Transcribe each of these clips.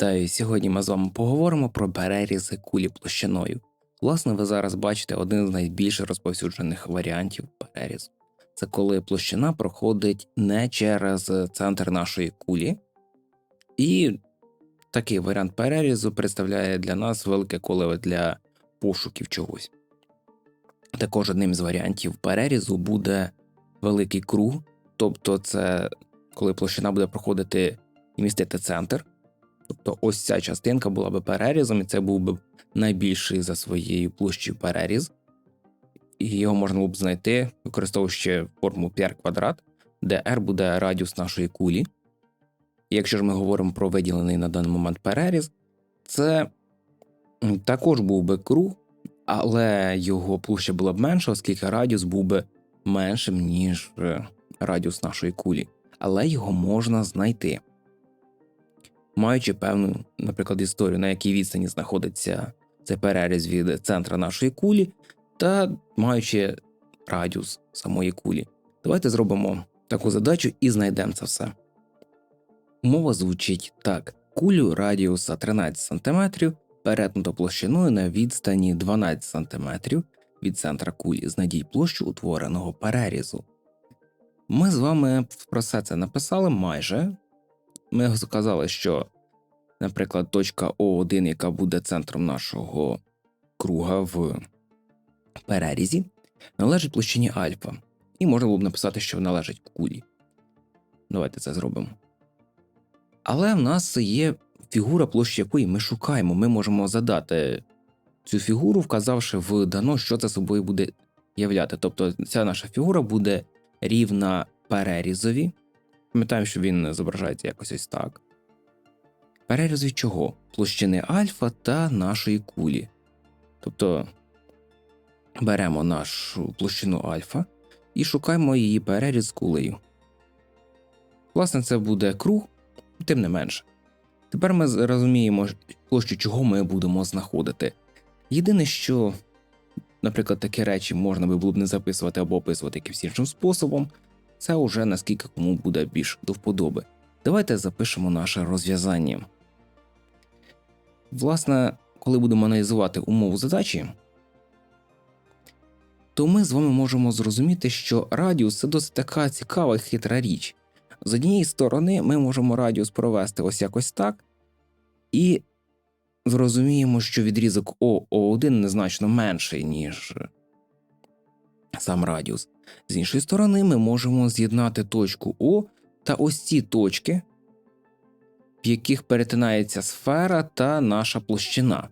Вітаю! Сьогодні ми з вами поговоримо про перерізи кулі площиною. Власне, ви зараз бачите один з найбільш розповсюджених варіантів перерізу. Це коли площина проходить не через центр нашої кулі, і такий варіант перерізу представляє для нас велике колеве для пошуків чогось. Також одним з варіантів перерізу буде великий круг, тобто це коли площина буде проходити і містити центр. Тобто ось ця частинка була би перерізом, і це був би найбільший за своєю площею переріз, і його можна було б знайти, використовуючи форму πr квадрат, де r буде радіус нашої кулі. І якщо ж ми говоримо про виділений на даний момент переріз, це також був би круг, але його площа була б менша, оскільки радіус був би меншим, ніж е, радіус нашої кулі. Але його можна знайти маючи певну, наприклад, історію, на якій відстані знаходиться цей переріз від центра нашої кулі, та маючи радіус самої кулі. Давайте зробимо таку задачу і знайдемо це все. Умова звучить так: кулю радіуса 13 см перетнуто площиною на відстані 12 см від центра кулі. Знайдіть площу утвореного перерізу. Ми з вами про все це написали майже, ми сказали, що, наприклад, точка О1, яка буде центром нашого круга в перерізі, належить площині альфа, і можна було б написати, що належить кулі. Давайте це зробимо. Але в нас є фігура, площі якої ми шукаємо. Ми можемо задати цю фігуру, вказавши в дано, що це собою буде являти. Тобто ця наша фігура буде рівна перерізові. Пам'ятаємо, що він зображається якось ось так. Переріз від чого? Площини альфа та нашої кулі. Тобто беремо нашу площину альфа і шукаємо її переріз з кулею. Власне, це буде круг, тим не менше. Тепер ми розуміємо площу, чого ми будемо знаходити. Єдине, що, наприклад, такі речі можна було б не записувати або описувати якимось іншим способом. Це уже наскільки кому буде більш до вподоби. Давайте запишемо наше розв'язання. Власне, коли будемо аналізувати умову задачі, то ми з вами можемо зрозуміти, що радіус це досить така цікава і хитра річ. З однієї сторони, ми можемо радіус провести ось якось так, і зрозуміємо, що відрізок ОО1 незначно менший, ніж сам радіус. З іншої сторони, ми можемо з'єднати точку О та ось ці точки, в яких перетинається сфера та наша площина.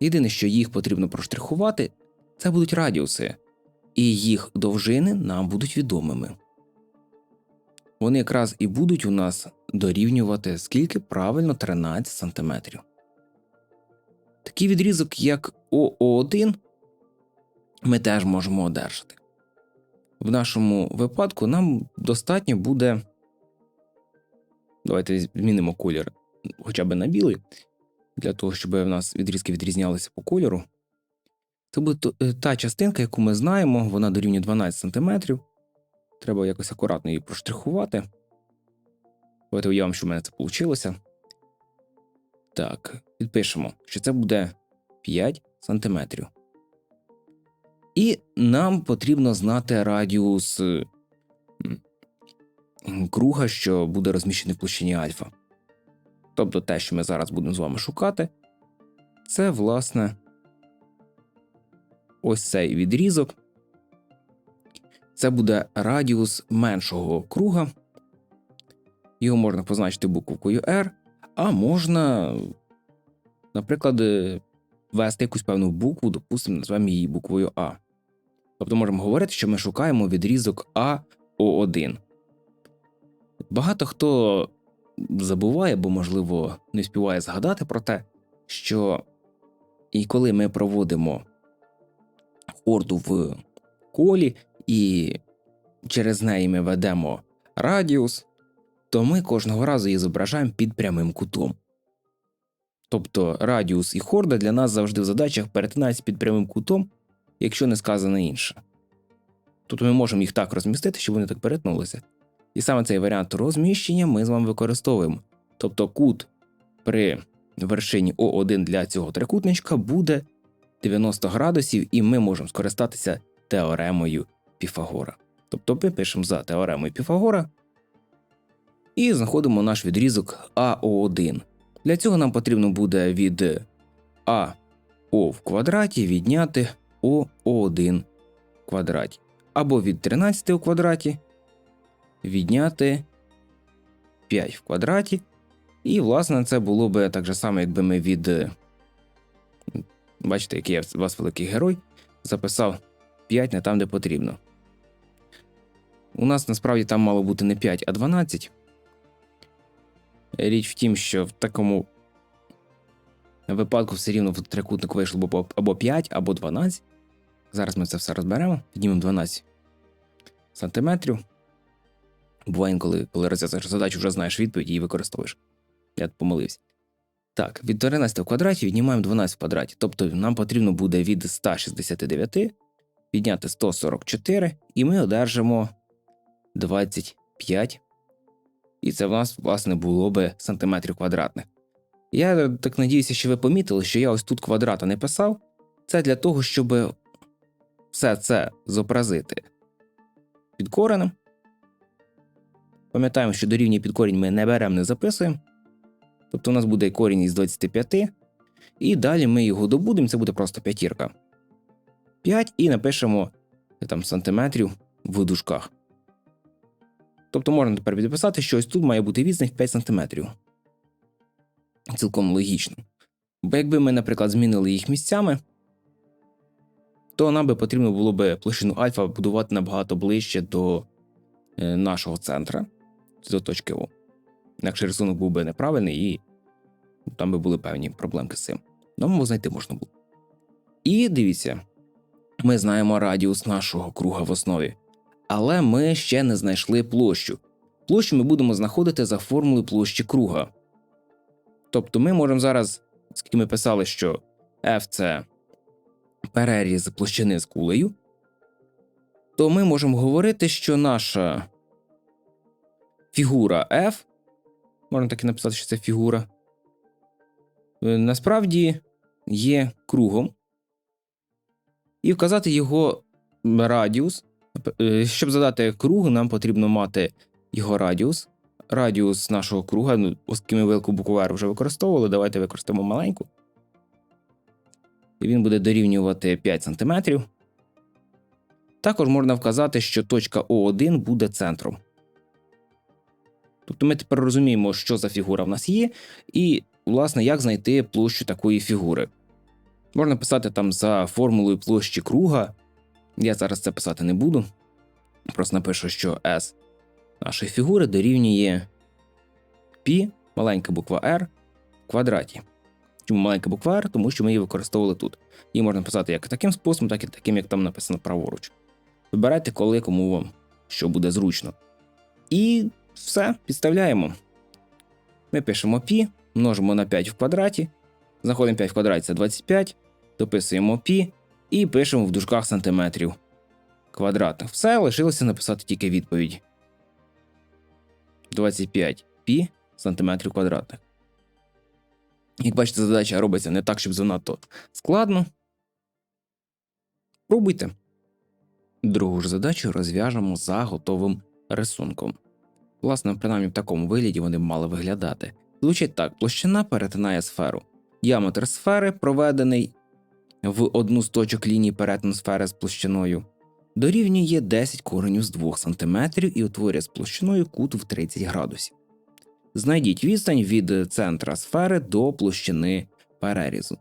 Єдине, що їх потрібно проштрихувати, це будуть радіуси, і їх довжини нам будуть відомими. Вони якраз і будуть у нас дорівнювати скільки правильно 13 см. Такий відрізок, як ОО1, ми теж можемо одержати. В нашому випадку нам достатньо буде. Давайте змінимо колір хоча б на білий, для того, щоб в нас відрізки відрізнялися по кольору. Це буде е, та частинка, яку ми знаємо, вона дорівнює 12 см. Треба якось акуратно її проштрихувати. Давайте уявимо, що в мене це вийшло. Так, підпишемо, що це буде 5 см. І нам потрібно знати радіус круга, що буде розміщений в площині альфа. Тобто те, що ми зараз будемо з вами шукати, це, власне, ось цей відрізок. Це буде радіус меншого круга. Його можна позначити буквою R, а можна, наприклад, ввести якусь певну букву, допустимо, назвемо її буквою А. Тобто можемо говорити, що ми шукаємо відрізок АО1. Багато хто забуває, або, можливо, не співає згадати про те, що і коли ми проводимо орду в колі, і через неї ми ведемо радіус, то ми кожного разу її зображаємо під прямим кутом. Тобто радіус і хорда для нас завжди в задачах перетинаються під прямим кутом, якщо не сказано інше. Тут ми можемо їх так розмістити, щоб вони так перетнулися. І саме цей варіант розміщення ми з вами використовуємо. Тобто кут при вершині О1 для цього трикутничка буде 90 градусів, і ми можемо скористатися теоремою Піфагора. Тобто ми пишемо за теоремою Піфагора і знаходимо наш відрізок АО1. Для цього нам потрібно буде від АО в квадраті відняти ОО1 квадраті. Або від 13 у квадраті відняти 5 в квадраті. І, власне, це було би так же само, якби ми від. е, Бачите, який я у вас великий герой, записав 5 не там, де потрібно. У нас насправді там мало бути не 5, а 12. Річ в тім, що в такому випадку все рівно в трикутник вийшло або 5, або 12. Зараз ми це все розберемо. Піднімемо 12 сантиметрів. Буває інколи, коли розв'язуєш задачу, вже знаєш відповідь і використовуєш. Я помилився. Так, від 13 в квадраті віднімаємо 12 в квадраті. Тобто нам потрібно буде від 169 відняти 144, і ми одержимо 25. І це в нас, власне, було би сантиметрів квадратних. Я так надіюся, що ви помітили, що я ось тут квадрата не писав. Це для того, щоб все це зобразити під коренем. Пам'ятаємо, що дорівнює під корінь ми не беремо, не записуємо. Тобто у нас буде корінь із 25, і далі ми його добудемо, це буде просто п'ятірка. 5 і напишемо там сантиметрів в дужках. Тобто можна тепер підписати, що ось тут має бути відстань 5 сантиметрів. Цілком логічно. Бо якби ми, наприклад, змінили їх місцями, то нам би потрібно було би площину альфа будувати набагато ближче до е, нашого центра, до точки О. Інакше рисунок був би неправильний і там би були певні проблемки з цим. Новому знайти можна було. І дивіться, ми знаємо радіус нашого круга в основі, але ми ще не знайшли площу. Площу ми будемо знаходити за формулою площі круга. Тобто ми можемо зараз, оскільки ми писали, що F це переріз площини з кулею, то ми можемо говорити, що наша фігура F, можна так і написати, що це фігура, е, насправді є кругом, і вказати його радіус. Е, Щоб задати круг, нам потрібно мати його радіус. Радіус нашого круга, ну, оскільки ми велику букву R вже використовували, давайте використаємо маленьку. І він буде дорівнювати 5 см. Також можна вказати, що точка О1 буде центром. Тобто ми тепер розуміємо, що за фігура в нас є, і, власне, як знайти площу такої фігури. Можна писати там за формулою площі круга. Я зараз це писати не буду. Просто напишу, що S нашої фігури дорівнює π, маленька буква R в квадраті. Чому маленька буква R? Тому що ми її використовували тут. Її можна писати як таким способом, так і таким, як там написано праворуч. Вибирайте, коли кому вам що буде зручно. І все, підставляємо. Ми пишемо π, множимо на 5 в квадраті. Знаходимо 5 в квадраті це 25, дописуємо π і пишемо в дужках сантиметрів квадратних. Все, лишилося написати тільки відповідь. 25 π сантиметрів квадратних. Як бачите, задача робиться не так, щоб занадто складно. Пробуйте. Другу ж задачу розв'яжемо за готовим рисунком. Власне, принаймні в такому вигляді вони б мали виглядати. Звучить так: площина перетинає сферу. Діаметр сфери, проведений в одну з точок лінії перетину сфери з площиною, дорівнює 10 коренів з 2 см і утворює з площиною кут в 30 градусів. Знайдіть відстань від центра сфери до площини перерізу.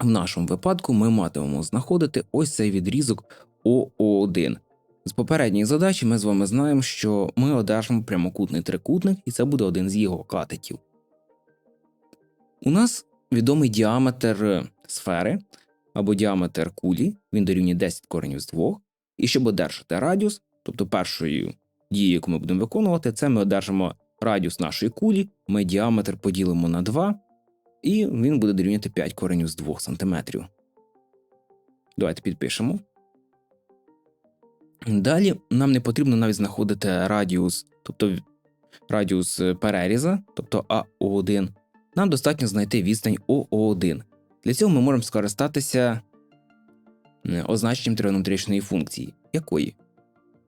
В нашому випадку ми матимемо знаходити ось цей відрізок ОО1. З попередньої задачі ми з вами знаємо, що ми одержимо прямокутний трикутник, і це буде один з його катетів. У нас відомий діаметр сфери або діаметр кулі, він дорівнює 10 коренів з 2. І щоб одержати радіус, тобто першою дією, яку ми будемо виконувати, це ми одержимо радіус нашої кулі, ми діаметр поділимо на 2, і він буде дорівнювати 5 коренів з 2 см. Давайте підпишемо. Далі нам не потрібно навіть знаходити радіус, тобто радіус переріза, тобто АО1. нам достатньо знайти відстань ОО1. Для цього ми можемо скористатися е, означенням тригонометричної функції. Якої?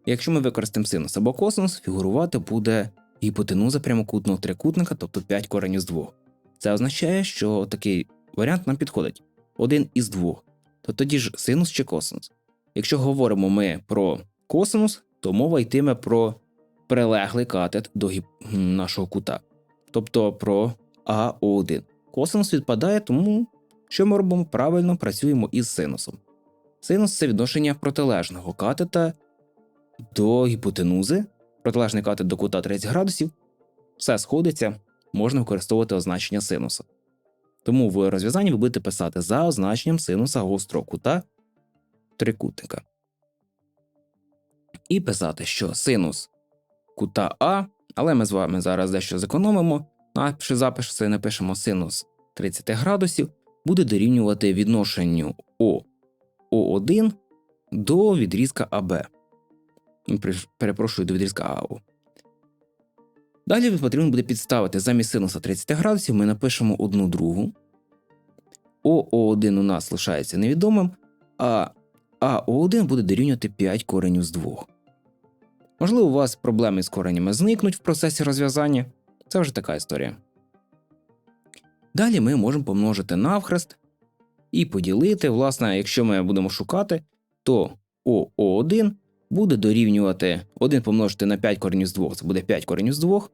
Якщо ми використаємо синус або косинус, фігурувати буде гіпотенуза прямокутного трикутника, тобто 5 коренів з 2. Це означає, що такий варіант нам підходить один із двох. То тоді ж синус чи косинус. Якщо говоримо ми про косинус, то мова йтиме про прилеглий катет до гіп... нашого кута, тобто про АО1. Косинус відпадає, тому що ми робимо правильно працюємо із синусом. Синус це відношення протилежного катета до гіпотенузи, протилежний катет до кута 30 градусів. Все сходиться, можна використовувати означення синуса. Тому в розв'язанні ви будете писати за означенням синуса гострого кута трикутника. І писати, що синус кута А, але ми з вами зараз дещо зекономимо. Напиши записи, напишемо синус 30 градусів, буде дорівнювати відношенню О О1 до відрізка АБ. Приш- Перепрошую до відрізка АО. Далі потрібно буде підставити замість синуса 30 градусів, ми напишемо одну другу. ОО1 у нас лишається невідомим, а АО1 буде дорівнювати 5 коренів з 2. Можливо, у вас проблеми з коренями зникнуть в процесі розв'язання. Це вже така історія. Далі ми можемо помножити навхрест і поділити. Власне, якщо ми будемо шукати, то ОО1 буде дорівнювати 1 помножити на 5 коренів з 2, це буде 5 коренів з 2.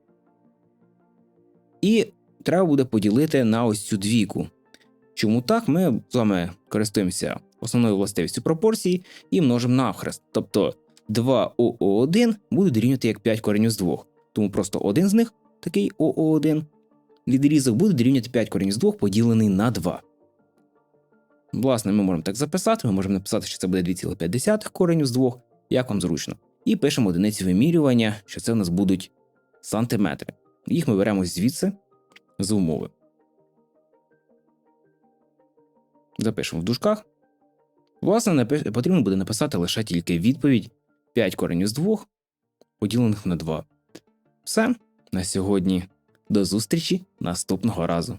І треба буде поділити на ось цю двійку. Чому так? Ми з вами користуємося основною властивістю пропорції і множимо навхрест. Тобто 2 ОО1 буде дорівнювати як 5 коренів з 2. Тому просто один з них, такий ОО1, відрізок буде дорівнювати 5 коренів з 2 поділений на 2. Власне, ми можемо так записати, ми можемо написати, що це буде 2,5 коренів з 2, як вам зручно. І пишемо одиниці вимірювання, що це у нас будуть сантиметри. Їх ми беремо звідси з умови. Запишемо в дужках. Власне, потрібно буде написати лише тільки відповідь 5 коренів з 2, поділених на 2. Все на сьогодні. До зустрічі наступного разу.